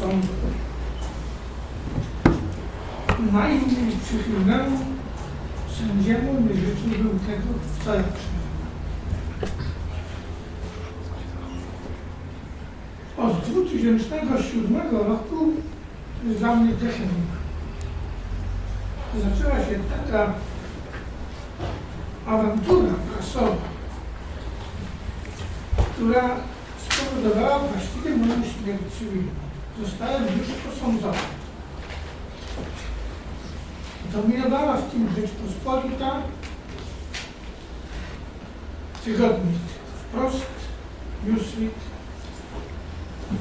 Sądu. Najmniej przychylnemu sędziemu nie życzyłbym tego, przeżyłem. Od 2007 roku dla mnie dechenka. Zaczęła się taka awantura prasowa, która spowodowała właściwie moją śmierć cywilną. Zostałem już posądzony. Dominowała w tym Rzeczpospolita, tygodnik wprost, Newsweek.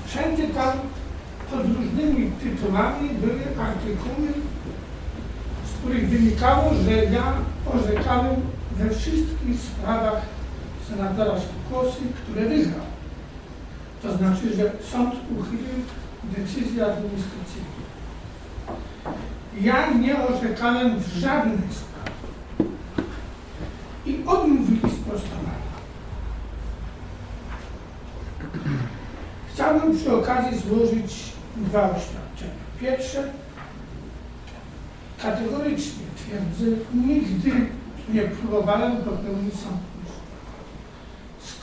Wszędzie tam pod różnymi tytułami były artykuły, z których wynikało, że ja orzekałem we wszystkich sprawach senatora Stokosy, które wygrał. To znaczy, że sąd uchylił decyzję administracyjną. Ja nie orzekałem w żadnej sprawie i odmówili sprostowania. Chciałbym przy okazji złożyć dwa oświadczenia. Pierwsze, kategorycznie twierdzę, nigdy nie próbowałem popełnić samobójstwa.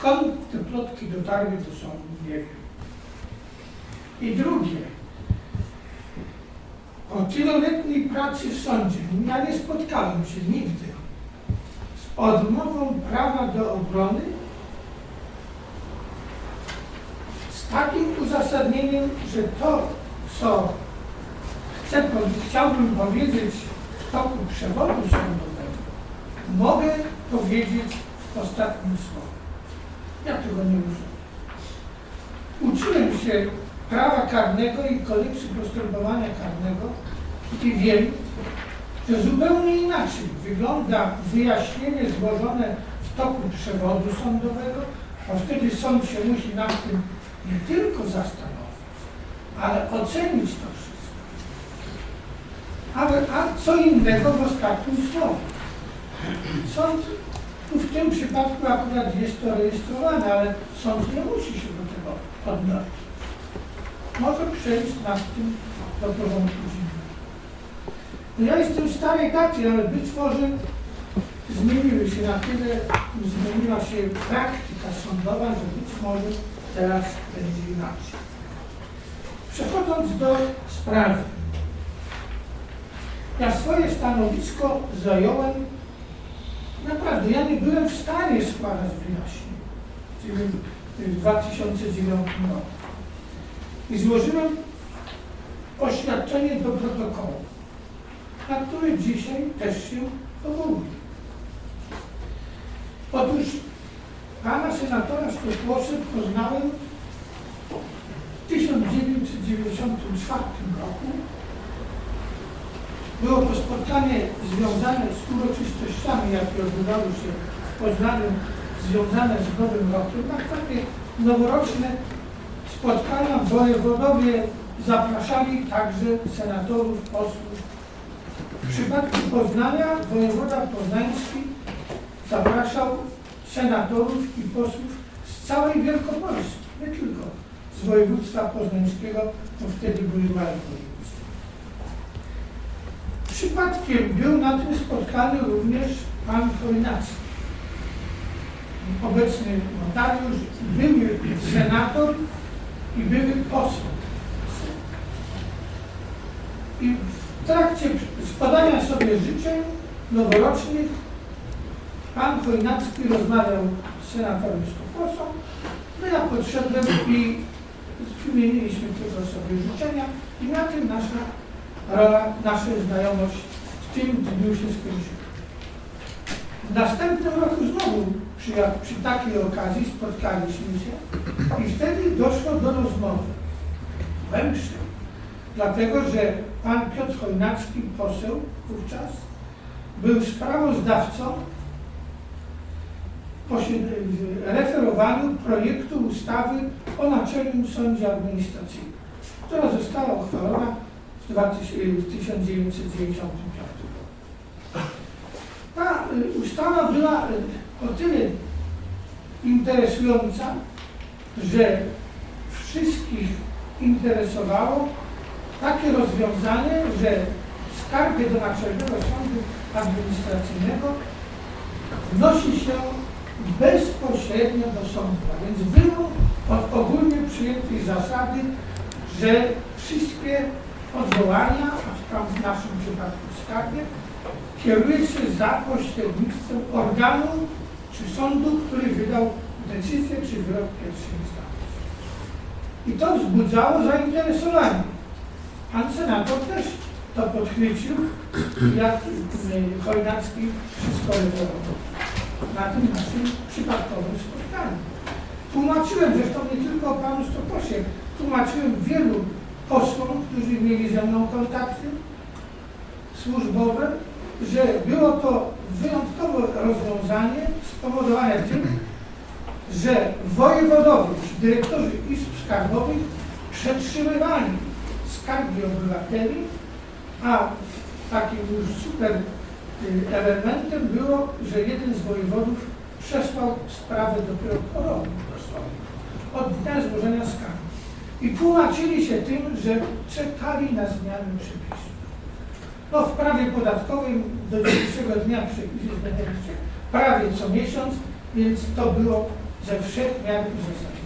Skąd te plotki dotarły do sądu, nie wiem. I drugie, po wieloletniej pracy w sądzie ja nie spotkałem się nigdy z odmową prawa do obrony z takim uzasadnieniem, że to, co chcę, chciałbym powiedzieć w toku przewodu sądowego, mogę powiedzieć w ostatnim słowie. Ja tego nie rozumiem. Uczyłem się prawa karnego i kodeksu postępowania karnego i wiem, że zupełnie inaczej wygląda wyjaśnienie złożone w toku przewodu sądowego, a wtedy sąd się musi nad tym nie tylko zastanowić, ale ocenić to wszystko. Ale, a co innego w ostatnim słowie. Sąd tu w tym przypadku akurat jest to rejestrowane, ale sąd nie musi się do tego odnosić. Może przejść nad tym do porządku dziennego. No ja jestem starej daty, ale być może zmieniły się na tyle, zmieniła się praktyka sądowa, że być może teraz będzie inaczej. Przechodząc do sprawy. Ja swoje stanowisko zająłem Naprawdę, ja nie byłem w stanie składać wyjaśnień w 2009 roku. I złożyłem oświadczenie do protokołu, na które dzisiaj też się powołuję. Otóż pana senatora Stokłosy poznałem w 1994 roku było to spotkanie związane z uroczystościami, jakie odbywały się w Poznaniu, związane z Nowym Rokiem. Tak takie noworoczne spotkania wojewodowie zapraszali także senatorów, posłów. W przypadku Poznania wojewoda poznański zapraszał senatorów i posłów z całej Wielkopolski, nie tylko z województwa poznańskiego, bo wtedy były województwa. Przypadkiem był na tym spotkaniu również pan Chojnacki, obecny notariusz, były senator i były poseł. I w trakcie składania sobie życzeń noworocznych pan Chojnacki rozmawiał z senatorem Stokosą, no ja podszedłem i wymieniliśmy tylko sobie życzenia i na tym nasza rola, nasza znajomość w tym dniu się skończyła. W następnym roku znowu przy, przy takiej okazji spotkaliśmy się i wtedy doszło do rozmowy głębszej. Dlatego, że pan Piotr Chojnacki, poseł wówczas, był sprawozdawcą referowaniu projektu ustawy o Naczelnym Sądzie Administracyjnym, która została uchwalona w 2000 w 1995 Ta y, ustawa była y, o tyle interesująca, że wszystkich interesowało takie rozwiązanie, że skargę do Naczelnego Sądu Administracyjnego wnosi się bezpośrednio do sądu, a więc było od ogólnie przyjętej zasady, że wszystkie odwołania, a w naszym przypadku skargę, kieruje się za pośrednictwem organu czy sądu, który wydał decyzję czy wyrok pierwszej instancji. I to wzbudzało zainteresowanie. Pan senator też to podchwycił, jak y, Chojnacki wszystko referował na tym naszym przypadkowym spotkaniu. Tłumaczyłem zresztą nie tylko panu Stokosie, tłumaczyłem wielu posłom, którzy mieli ze mną kontakty służbowe, że było to wyjątkowe rozwiązanie spowodowane tym, że wojewodowie dyrektorzy izb skarbowych przetrzymywali skargi obywateli, a takim już super y, elementem było, że jeden z wojewodów przesłał sprawę dopiero po roku od dnia złożenia skargi. I tłumaczyli się tym, że czekali na zmianę przepisów. No w prawie podatkowym do dzisiejszego dnia przepisy zmieniają prawie co miesiąc, więc to było ze wszech miar uzasadnione.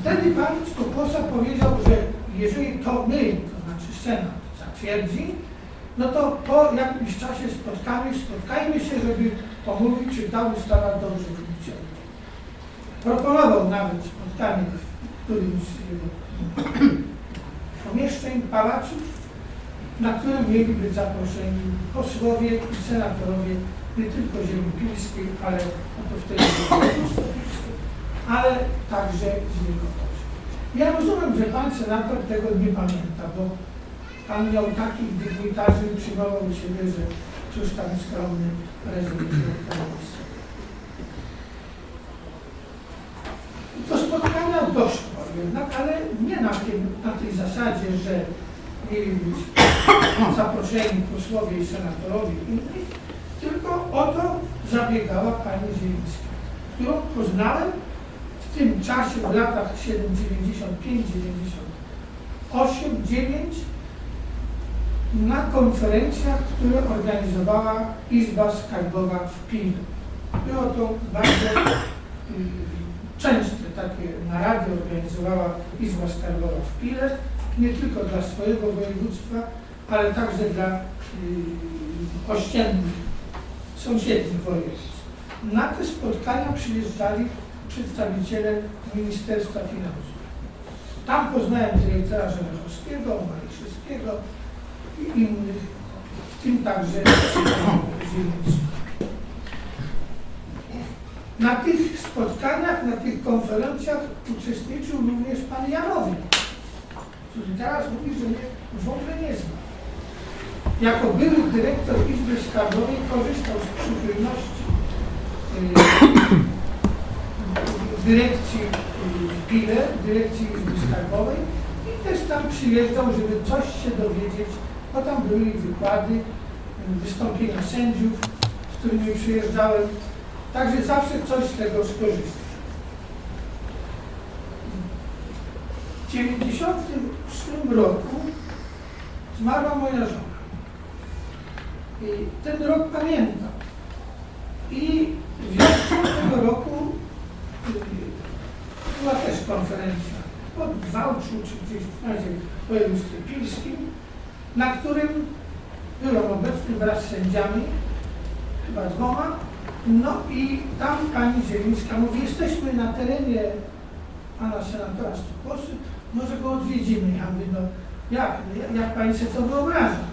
Wtedy pan Stuposa powiedział, że jeżeli to my, to znaczy Senat, zatwierdzi, no to po jakimś czasie spotkamy, spotkajmy się, żeby pomówić, czy ta ustawa dobrze funkcjonuje. Proponował nawet spotkanie w którymś z pomieszczeń, pałaców, na którym mieli być zaproszeni posłowie i senatorowie nie tylko ziemi pilskiej, ale no to wtedy ale także z Wielkopolski. Ja rozumiem, że pan senator tego nie pamięta, bo pan miał takich dygnitarzy i przyjmował siebie, że cóż tam skromny prezydent Wielkopolski. Do spotkania doszło jednak, ale nie na, tym, na tej zasadzie, że być zaproszeni posłowie i senatorowie inni, tylko o to zabiegała pani Zielińska, którą poznałem w tym czasie, w latach 7, 95, 98, 9 na konferencjach, które organizowała Izba Skarbowa w Pilnie. Było to bardzo częste takie narady organizowała Izba Skarbowa w Pile, nie tylko dla swojego województwa, ale także dla y, ościennych, sąsiednich województw. Na te spotkania przyjeżdżali przedstawiciele Ministerstwa Finansów. Tam poznałem dyrektora Żelechowskiego, Maliszewskiego i innych, w tym także Zielińskiego. Na tych spotkaniach, na tych konferencjach uczestniczył również pan Janowicz, który teraz mówi, że mnie w ogóle nie zna. Jako były dyrektor Izby Skarbowej korzystał z przychylności y, dyrekcji y, w Pile, dyrekcji Izby Skarbowej i też tam przyjeżdżał, żeby coś się dowiedzieć, bo tam były wykłady, y, wystąpienia sędziów, z którymi przyjeżdżałem. Także zawsze coś z tego skorzystał. W 1998 roku zmarła moja żona. I ten rok pamiętam. I w wiośnie tego roku y, była też konferencja pod Wałczu, czy gdzieś w razie województwie pilskim, na którym byłem obecny wraz z sędziami, chyba dwoma, no i tam pani Zielińska mówi, jesteśmy na terenie pana senatora Stuposy, może go odwiedzimy. Ja mówię, no jak, jak pani sobie to wyobraża?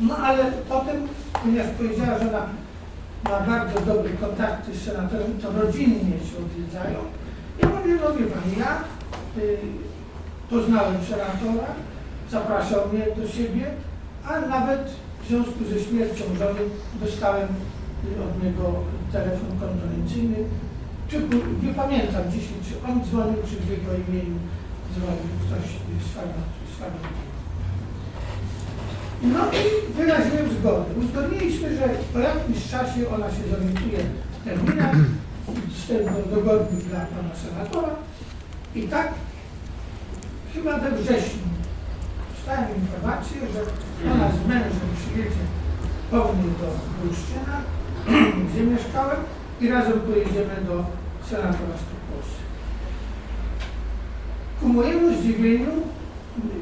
No ale potem, ponieważ powiedziała, że ona ma bardzo dobre kontakty z senatorem, to rodzinnie się odwiedzają. Ja mówię, no wie pani, ja y, poznałem senatora, zapraszał mnie do siebie, a nawet w związku ze śmiercią żony dostałem y, od niego telefon kondolencyjny. Czy, nie pamiętam dzisiaj, czy on dzwonił, czy w jego imieniu dzwonił ktoś z Farmacji. No i wyraziłem zgodę. Uzgodniliśmy, że po jakimś czasie ona się zorientuje w terminach i wstęp dogodny dla pana senatora. I tak chyba we wrześniu dostałem informację, że ona z mężem przyjedzie po mnie do Olsztyna, gdzie mieszkałem i razem pojedziemy do senatora Stokosy. Ku mojemu zdziwieniu,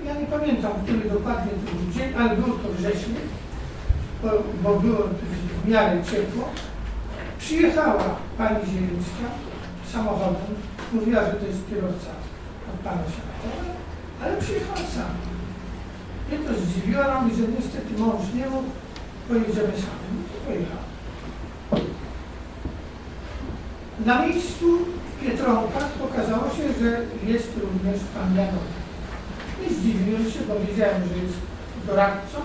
ja nie pamiętam, który dokładnie to był dzień, ale był to wrześniu, bo, bo było w miarę ciepło, przyjechała pani Zielińska samochodem, mówiła, że to jest kierowca od pana senatora, ale przyjechała sama. Mnie to zdziwiło, ona mówi, że niestety mąż nie mógł, pojedziemy sami. No to pojechała. Na miejscu Pietronkach pokazało się, że jest również pan Janowicz. Nie zdziwiłem się, bo wiedziałem, że jest doradcą,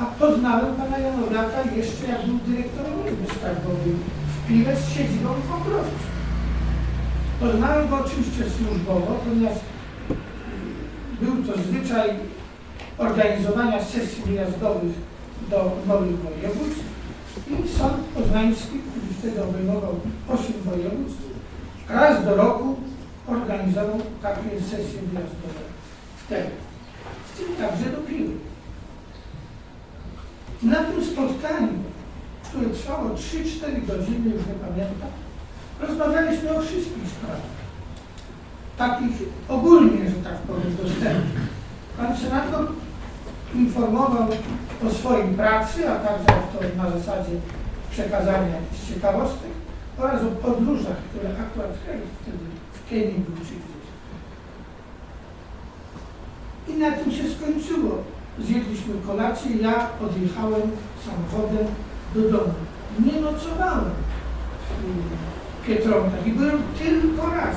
a poznałem pana Janowiaka jeszcze jak był dyrektorem Izby Skarbowej w Piles z siedzibą w Obrowcu. Poznałem go oczywiście służbowo, ponieważ był to zwyczaj organizowania sesji wyjazdowych do nowych województw i sąd poznański, który wtedy obejmował 8 województw, raz do roku organizował takie sesje wyjazdowe wtedy. W tym także do Piły. Na tym spotkaniu, które trwało 3-4 godziny, już nie pamiętam, rozmawialiśmy o wszystkich sprawach. Takich ogólnie, że tak powiem, dostępnych. Pan senator informował o swojej pracy, a także to na zasadzie przekazania jakichś ciekawostek oraz o podróżach, które akurat wtedy w Kenii był czy gdzieś. I na tym się skończyło. Zjedliśmy kolację, ja odjechałem samochodem do domu. Nie nocowałem w Pietronkach i byłem tylko raz.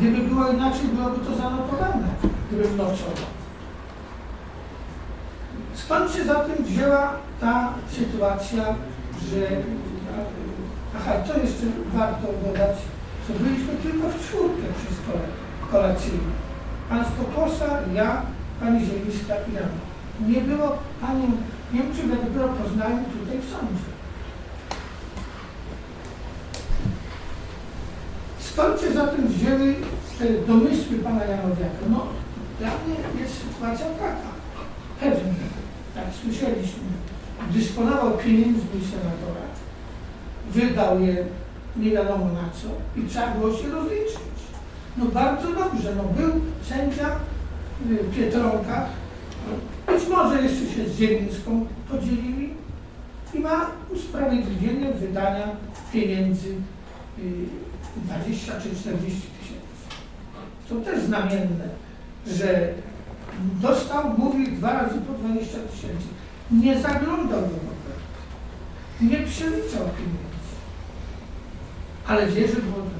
Gdyby było inaczej, byłoby to zanotowane, gdybym nocował. Skąd się zatem wzięła ta sytuacja, że... Aha, to jeszcze warto dodać, że byliśmy tylko w czwórkę przy stole kolacyjnym. Pan Stokosa, ja, pani Zielińska i ja. Nie było panią Niemczyk, ja dopiero poznałem tutaj w sądzie. Skąd się zatem wzięły te domysły pana Janowiaka? No, dla mnie jest sytuacja taka. Pewnie, jak słyszeliśmy, dysponował pieniędzmi senatora, wydał je nie wiadomo na co i trzeba było się rozliczyć. No bardzo dobrze, no był sędzia w Pietronkach, być może jeszcze się z Zielińską podzielili i ma usprawiedliwienie wydania pieniędzy y, 20 czy 40 tysięcy. To też znamienne, że dostał, mówi dwa razy po 20 tysięcy. Nie zaglądał do tego. Nie przeliczał pieniędzy. Ale wie, że było 20.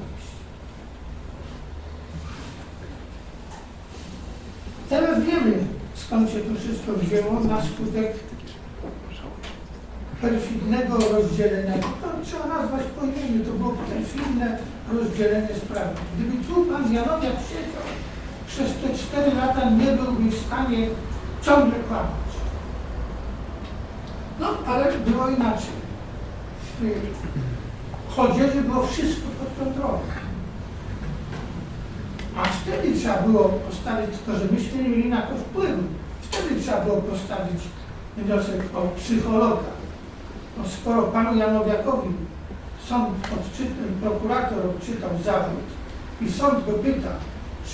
Teraz wiemy, skąd się to wszystko wzięło na skutek perfidnego rozdzielenia. To trzeba nazwać po imieniu, to było perfidne rozdzielenie sprawy. Gdyby tu pan Janowiak siedział, przez te cztery lata nie byłby w stanie ciągle kłamać. No, ale było inaczej. W chodzieży było wszystko pod kontrolą. A wtedy trzeba było postawić, to że myśmy nie mieli na to wpływu, wtedy trzeba było postawić wniosek o psychologa. No, skoro panu Janowiakowi sąd odczytał, prokurator odczytał zawód i sąd go pyta,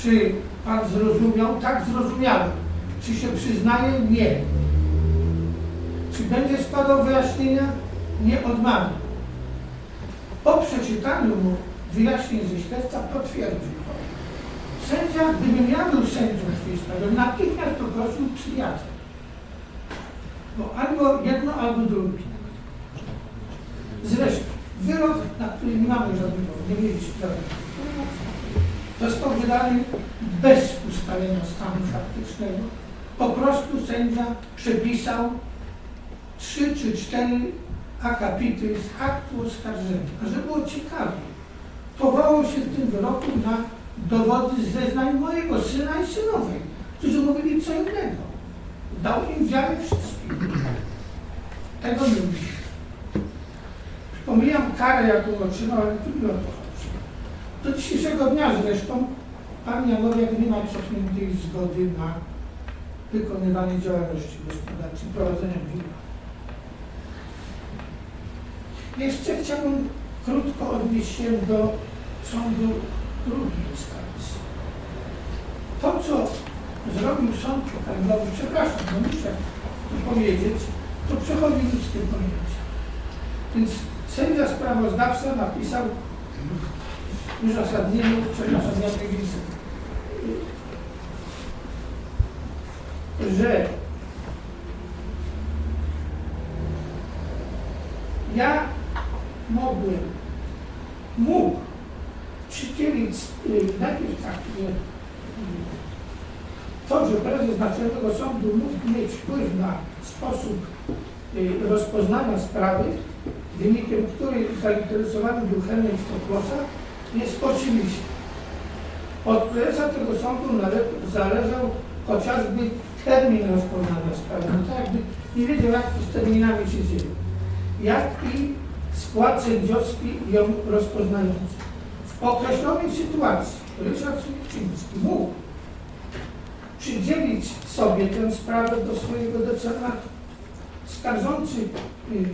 czy pan zrozumiał? Tak, zrozumiałem. Czy się przyznaje? Nie. Czy będzie składał wyjaśnienia? Nie odmawia. Po przeczytaniu mu wyjaśnień ze śledztwa potwierdził to. Sędzia, gdybym ja był sędzią w tej sprawie, natychmiast poprosił przyjaciel. Bo albo jedno, albo drugie. Zresztą wyrok, na który nie mamy żadnego, nie mieliśmy żadnego został wydany bez ustalenia stanu faktycznego. Po prostu sędzia przepisał trzy czy cztery akapity z aktu oskarżenia. A żeby było ciekawie, powołał się w tym wyroku na dowody zeznań mojego syna i synowej, którzy mówili co innego. Dał im wiarę wszystkim. Tego nie mówię. pomijam karę, jaką otrzymałem, tu nie o to chodzi. Do dzisiejszego dnia zresztą pan Janowiak nie ma cofniętej zgody na wykonywanie działalności gospodarczej, prowadzenia firmy. Jeszcze chciałbym krótko odnieść się do sądu drugiej instancji. To, co zrobił sąd okręgowy, przepraszam, no muszę to powiedzieć, to przechodzi ludzkie pojęcie. Więc sędzia sprawozdawca napisał w uzasadnieniu, przepraszam, ja widzę, że ja mogłem, mógł przydzielić y, najpierw tak, że y, to, że prezes Naczelnego Sądu mógł mieć wpływ na sposób y, rozpoznania sprawy, wynikiem której zainteresowany był Henryk Stokłosa, jest oczywiście. Od prezesa tego sądu zależał chociażby termin rozpoznania sprawy. No tak jakby nie wiedział, jak to z terminami się dzieje. Jak i skład sędziowski ją rozpoznający. W określonej sytuacji Ryszard Słowczyński mógł przydzielić sobie tę sprawę do swojego decernatu. Skarżący, y,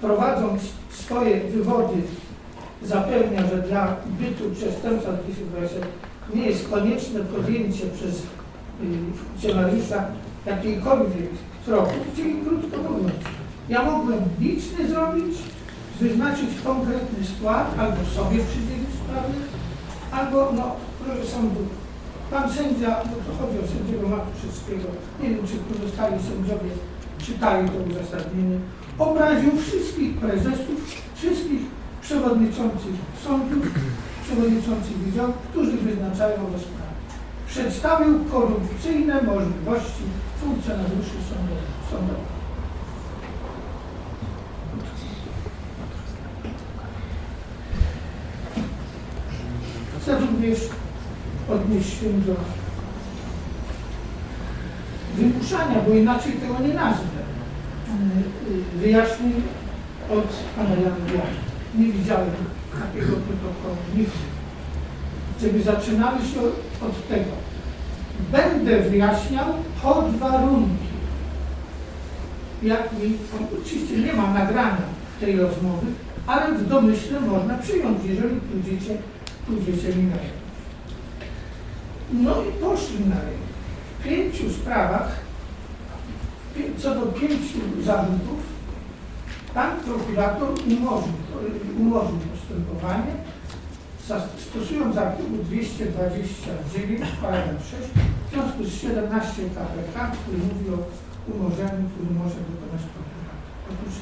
prowadząc swoje wywody, zapewnia, że dla bytu przestępstwa 220 nie jest konieczne podjęcie przez y, funkcjonariusza jakiejkolwiek kroków, czyli krótko mówiąc, ja mogłem nic nie zrobić, wyznaczyć konkretny skład, albo sobie przydzielić sprawy, albo, no, proszę sądu, pan sędzia, no to chodzi o sędziego Matuszewskiego, nie wiem, czy pozostali sędziowie czytali to uzasadnienie, obraził wszystkich prezesów, wszystkich przewodniczących sądów, przewodniczących wydziałów, którzy wyznaczają rozprawy. Przedstawił korupcyjne możliwości funkcjonariuszy sądowych. sądowych. Chcę również odnieść się do wymuszania, bo inaczej tego nie nazwę, y, wyjaśnień od pana Jana Nie widziałem takiego protokołu nigdy. Żeby zaczynały się od tego. Będę wyjaśniał pod warunkiem, jak mi, oczywiście nie ma nagrania tej rozmowy, ale w domyśle można przyjąć, jeżeli pójdziecie, pójdziecie mi na. No i poszli na rękę. W pięciu sprawach, co do pięciu zarzutów, pan prokurator umorzył, umorzył postępowanie, stosując artykuł 229, paragraf 6, w związku z 17 KPK, który mówi o umorzeniu, który może dokonać prokurator. Otóż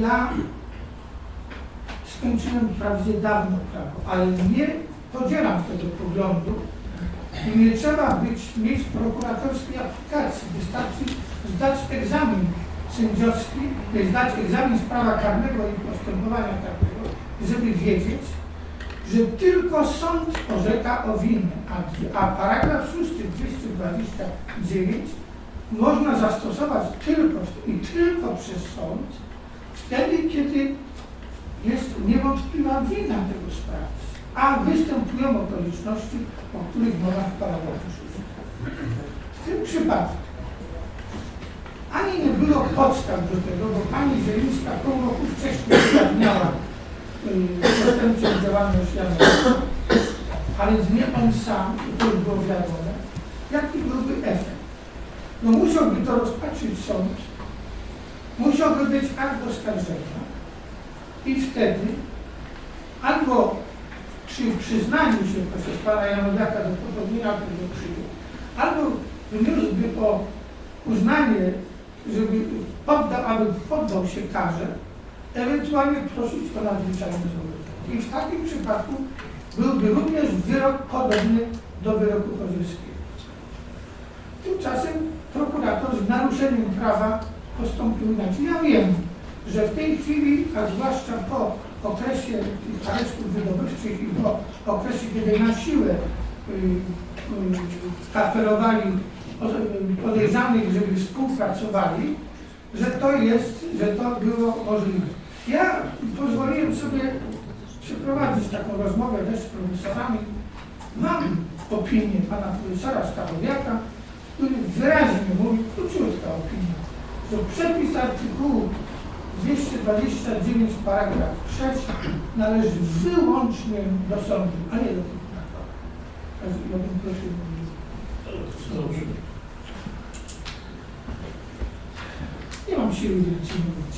ja skończyłem wprawdzie dawno prawo, ale nie podzielam tego poglądu i nie trzeba być, mieć prokuratorskiej aplikacji. Wystarczy zdać egzamin sędziowski, y, zdać egzamin z prawa karnego i postępowania karnego, żeby wiedzieć, że tylko sąd orzeka o winie, a, a paragraf 6 229 można zastosować tylko i tylko przez sąd wtedy, kiedy jest niewątpliwa wina tego sprawcy, a występują okoliczności, o których mowa w paragrafie 6. W tym przypadku ani nie było podstaw do tego, bo pani Zielińska pół roku wcześniej ujawniała y, przestępczą działalność Janową, ale nie on sam, to już było wiadome, jaki byłby efekt. No musiałby to rozpatrzyć sąd, musiałby być akt oskarżenia i wtedy albo przy przyznaniu się przez pana Janowiaka do popełnienia tego czynu, albo wniósłby o uznanie, żeby poddał, aby poddał się karze, ewentualnie prosić o nadzwyczajne zobowiązanie. I w takim przypadku byłby również wyrok podobny do wyroku kozyrskiego. Tymczasem prokurator z naruszeniem prawa postąpił inaczej. Ja wiem, że w tej chwili, a zwłaszcza po okresie tych aresztów wydobywczych i po okresie, kiedy na siłę y, y, kafelowali o- podejrzanych, żeby współpracowali, że to jest, że to było możliwe. Ja pozwoliłem sobie przeprowadzić taką rozmowę też z profesorami. Mam opinię pana profesora Stachowiaka, który wyraźnie mówi, króciutka opinia, że przepis artykułu 229 paragraf 3 należy wyłącznie do sądu, a nie do prokuratora. Także ja bym prosił Dobrze. Nie mam siły więcej mówić.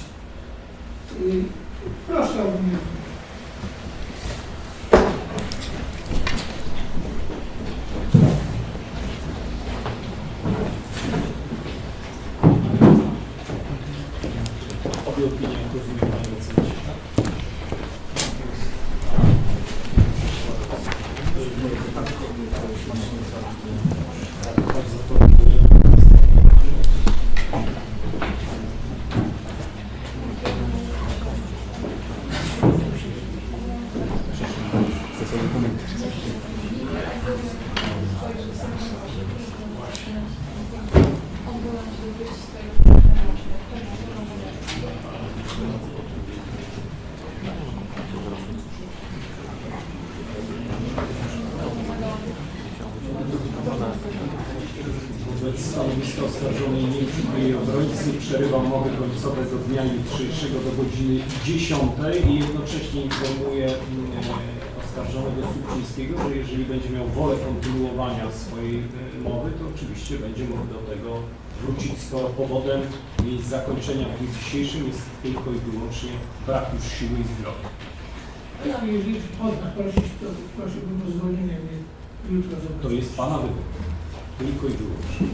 Yy, Proszę o mnie. Obie opinie rozumiem Panie Docencie, tak? Bardzo proszę. Wobec stanowiska oskarżonej nie przyjmuje obrońcy przerywam mowy końcowe do dnia jutrzejszego do godziny 10 i jednocześnie informuję mm, e, oskarżonego Słupczyńskiego, że jeżeli będzie miał wolę kontynuowania swojej mowy, to oczywiście będzie mógł do tego wrócić, skoro powodem jej zakończenia w dniu dzisiejszym jest tylko i wyłącznie brak już siły i zdrowia. Ja jeżeli można prosić, to prosiłbym o zwolnienie mnie jutro To jest Pana wybór. Tylko i wyłącznie.